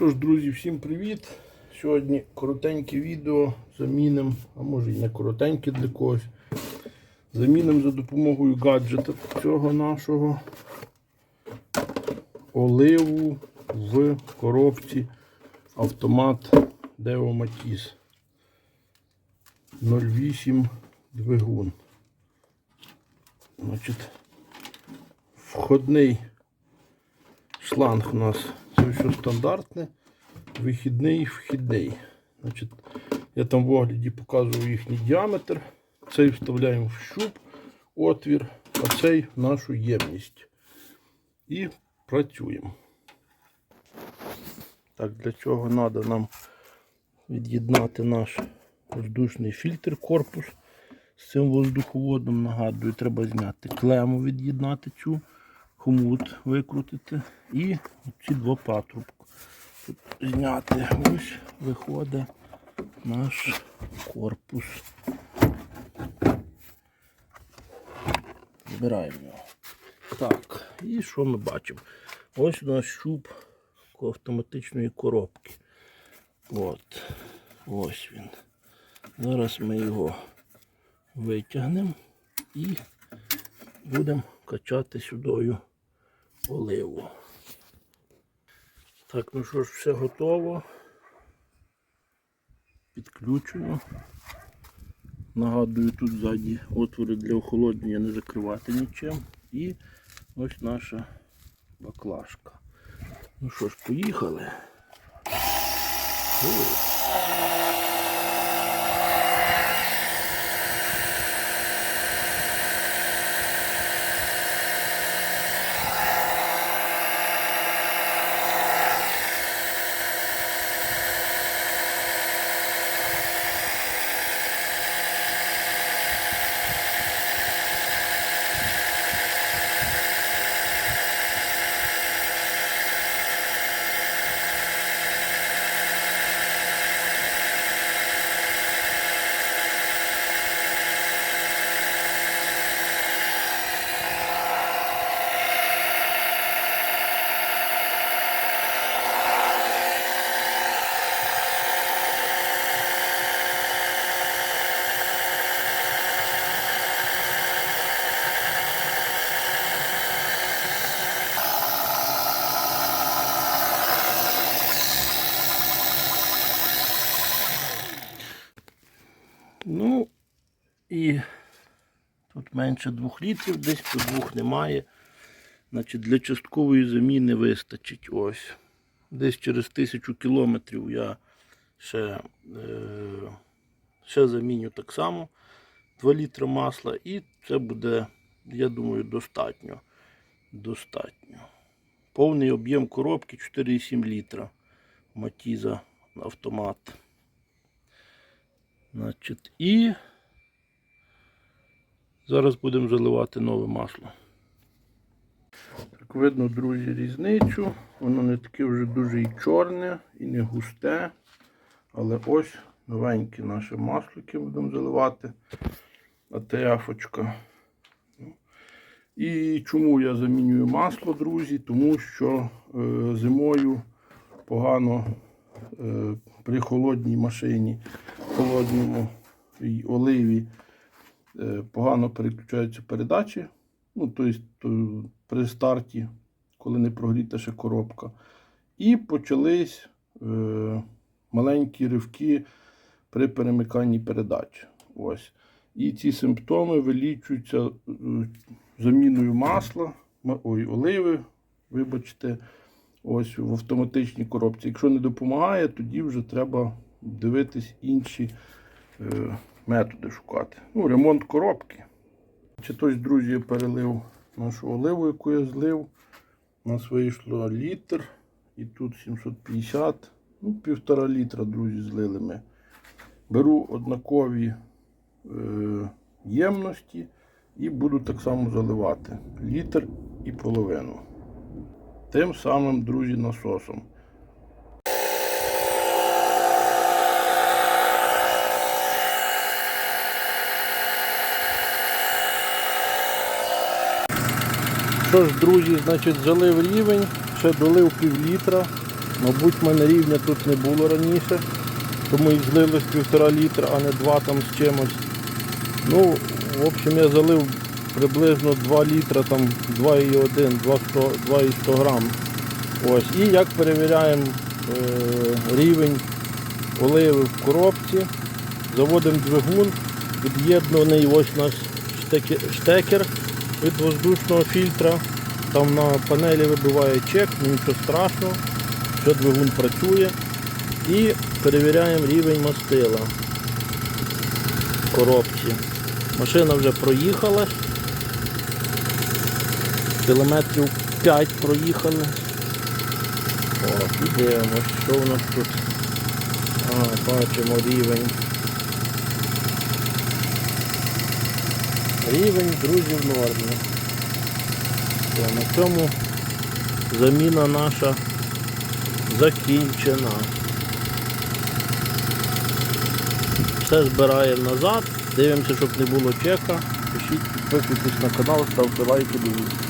Що ж, друзі, всім привіт! Сьогодні коротеньке відео замінимо, а може і не коротеньке для когось. Замінимо за допомогою гаджета цього нашого оливу в коробці автомат Deo Matiz 08 двигун. Значить, входний шланг у нас це все стандартне, вихідний вхідний. Значить, я там в огляді показував їхній діаметр. Цей вставляємо в щуп, отвір, а цей в нашу ємність. І працюємо. Так, для чого треба нам від'єднати наш воздушний фільтр корпус з цим воздуховодом. Нагадую, треба зняти клему, від'єднати цю, хомут викрутити і ці два патрубки тут зняти. Ось виходить наш корпус. Збираємо його. Так, і що ми бачимо? Ось у нас щуп автоматичної коробки. От. Ось він. Зараз ми його витягнемо і будемо качати сюдою оливу. Так, ну що ж, все готово. Підключено. Нагадую, тут ззаді отвори для охолодження не закривати нічим. І ось наша баклажка. Ну що ж, поїхали. Ой. Ну і тут менше 2 літрів, десь по двох немає. Значить, для часткової заміни вистачить ось. Десь через тисячу кілометрів я ще, е, ще заміню так само 2 літри масла і це буде, я думаю, достатньо. Достатньо. Повний об'єм коробки 4,7 літра. Матіза автомат. Значить, і зараз будемо заливати нове масло. Так видно, друзі, різницю. Воно не таке вже дуже і чорне, і не густе. Але ось новеньке наше масло, яке будемо заливати. АТФ-очка. І чому я замінюю масло, друзі? Тому що е, зимою погано е, при холодній машині, холодному і оливі погано переключаються передачі. Ну, тобто при старті, коли не прогріта ще коробка. І почались е, маленькі ривки при перемиканні передач. Ось. І ці симптоми вилічуються е, заміною масла, ой, оливи, вибачте, ось в автоматичній коробці. Якщо не допомагає, тоді вже треба дивитись інші е, методи шукати. Ну, ремонт коробки. Чи тось, друзі, я перелив нашу оливу, яку я злив. У нас вийшло літр. І тут 750, ну, півтора літра, друзі, злили ми. Беру однакові е, ємності і буду так само заливати літр і половину. Тим самим, друзі, насосом. Що ж, друзі, значить, залив рівень, ще долив пів літра. Мабуть, в мене рівня тут не було раніше, тому і злилось півтора літра, а не два там з чимось. Ну, в общем, я залив приблизно 2 літра, там 2,1, 2,100 грам. Ось. І як перевіряємо е, рівень оливи в коробці, заводимо двигун, під'єднаний ось наш штекер від воздушного фільтра. Там на панелі вибиває чек, нічого страшного, що двигун працює. І перевіряємо рівень мастила в коробці. Машина вже проїхала. Кілометрів 5 проїхали. О, і що у нас тут. А, бачимо рівень. Рівень, друзі, в нормі. Все, на цьому заміна наша закінчена. Все збираємо назад, дивимося, щоб не було чека. Пишіть, підписуйтесь на канал, ставте лайки, дивіться.